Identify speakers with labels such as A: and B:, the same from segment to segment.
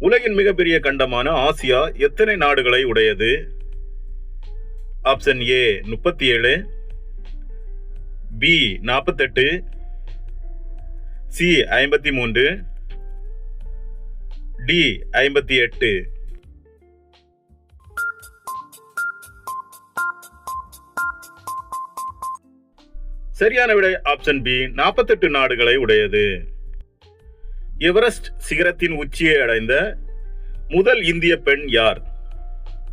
A: உலகின் மிகப்பெரிய கண்டமான ஆசியா எத்தனை நாடுகளை உடையது? ஆப்ஷன் ஏ முப்பத்தி ஏழு பி நாற்பத்தெட்டு சி ஐம்பத்தி மூன்று டி ஐம்பத்தி எட்டு. சரியான விடை ஆப்ஷன் பி நாற்பத்தெட்டு நாடுகளை உடையது. எவரெஸ்ட் சிகரத்தின் உச்சியை அடைந்த முதல் இந்திய பெண் யார்?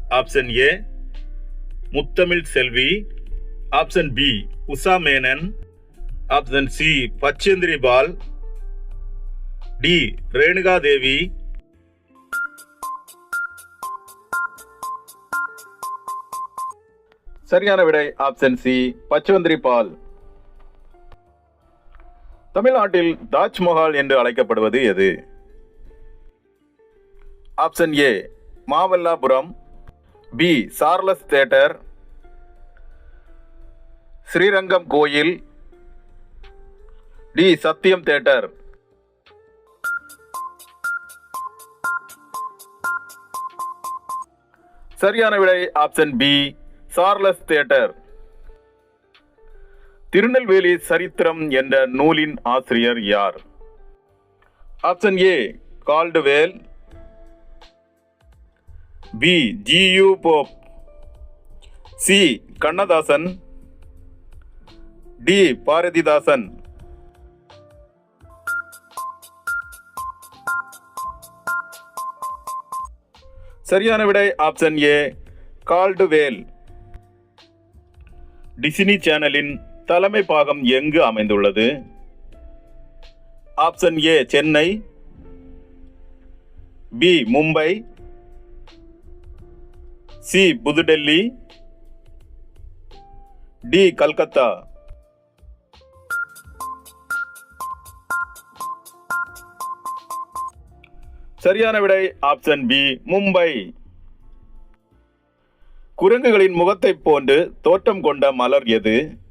A: Option A Muthamizh Selvi. Option B Usha Menon. Option C Bachendri Pal. D Renuka Devi. சரியான விடை ஆப்ஷன் சி பச்சவந்திரி பால். தமிழ்நாட்டில் தாஜ்மஹால் என்று அழைக்கப்படுவது எது? Option A Mamallapuram B Charles theatre. Srirangam கோயில். D Sathyam theatre. சரியான விடை option B Charles theatre. Tirunelveli சரித்திரம் என்ற நூலின் ஆசிரியர் யார்? Option A Caldwell. B G U Pope. C Kannadasan. D Bharathidasan. சரியான விடை ஆப்ஷன் ஏ கால்டுவேல். டிசினி சேனலின் தலைமை பாகம் எங்கு அமைந்துள்ளது? Option A Chennai. B Mumbai. C Pudhu Delhi. D Calcutta. சரியான விடை ஆப்ஷன் பி மும்பை. குரங்குகளின் முகத்தைப் போன்று தோற்றம் கொண்ட மலர் எது?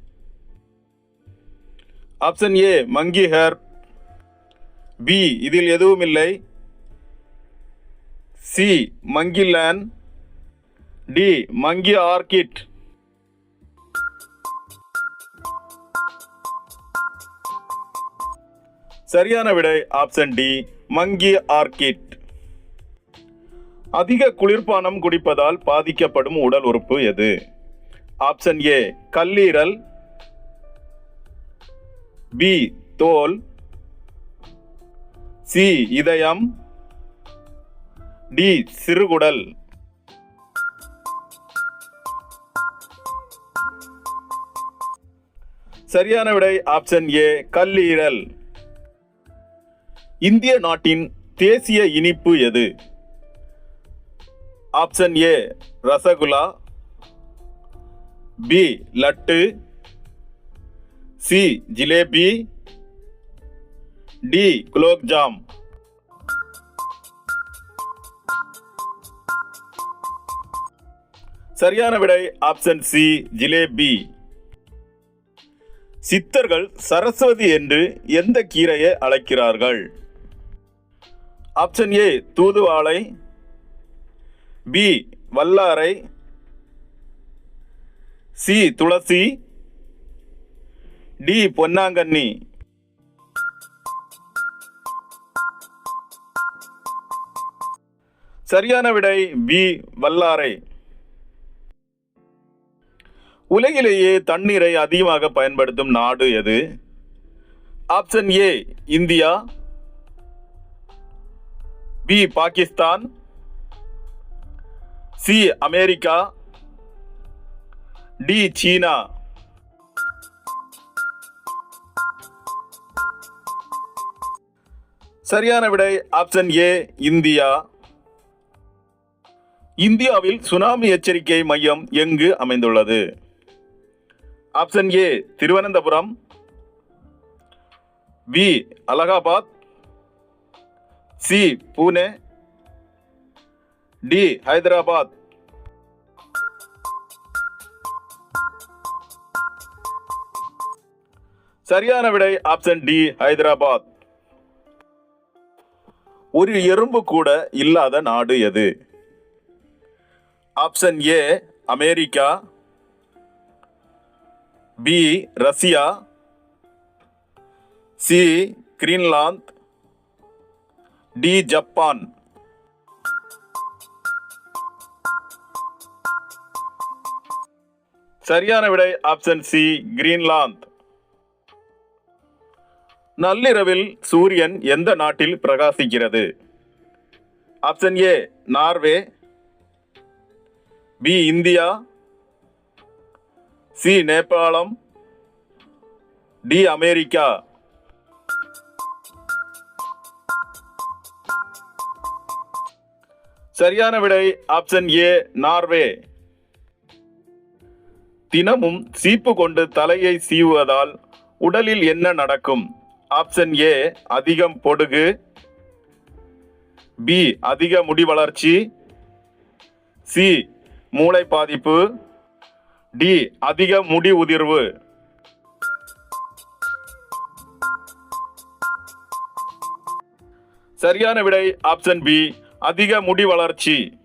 A: Option A monkey hair B இதில் எதுவும் இல்லை. சி மங்கிலான் டி மங்கி ஆர்கிட் சரியான விடை ஆப்ஷன் டி மங்கி ஆர்கிட் அதிக குளிர்பானம் குடிப்பதால் பாதிக்கப்படும் உடல் உறுப்பு எது? ஆப்ஷன் ஏ கல்லீரல். பி தோல் சி இதயம் டி சிறுகுடல். சரியான விடை ஆப்ஷன் ஏ கல்லீரல். இந்திய நாட்டின் தேசிய இனிப்பு எது? Option A rasgulla. B laddu. C jalebi D gulab jamun சரியான விடை ஆப்ஷன் சி ஜிலேபி சித்தர்கள் சரஸ்வதி என்று எந்த கீரையை அழைக்கிறார்கள்? ஆப்ஷன் ஏ தூதுவாளை. பி வல்லாரை. சி துளசி. டி பொன்னாங்கண்ணி. சரியான விடை பி வல்லாரை. உலகிலேயே தண்ணீரை அதிகமாக பயன்படுத்தும் நாடு எது? Option A India. B Pakistan. C America. D China. சரியான விடை ஆப்ஷன் ஏ இந்தியா. இந்தியாவில் சுனாமி எச்சரிக்கை மையம் எங்கு அமைந்துள்ளது? Option A Thiruvananthapuram. B Allahabad. C Pune. D Hyderabad. சரியான விடை ஆப்ஷன் டி ஹைதராபாத். ஒரு எறும்பு கூட இல்லாத நாடு எது? Option A America. B Russia. C Greenland. D Japan. சரியான விடை ஆப்ஷன் சி கிரீன்லாந்து. நள்ளிரவில் சூரியன் எந்த நாட்டில் பிரகாசிக்கிறது? Option A Norway B India C Nepal D America சரியான விடை ஆப்ஷன் ஏ நார்வே தினமும் சீப்பு கொண்டு தலையை சீவுவதால் உடலில் என்ன நடக்கும்? ஆப்ஷன் ஏ அதிகம் பொடுகு. பி அதிக முடி வளர்ச்சி. சி மூளை பாதிப்பு. டி அதிக முடி உதிர்வு. சரியான விடை ஆப்ஷன் பி அதிக முடி வளர்ச்சி.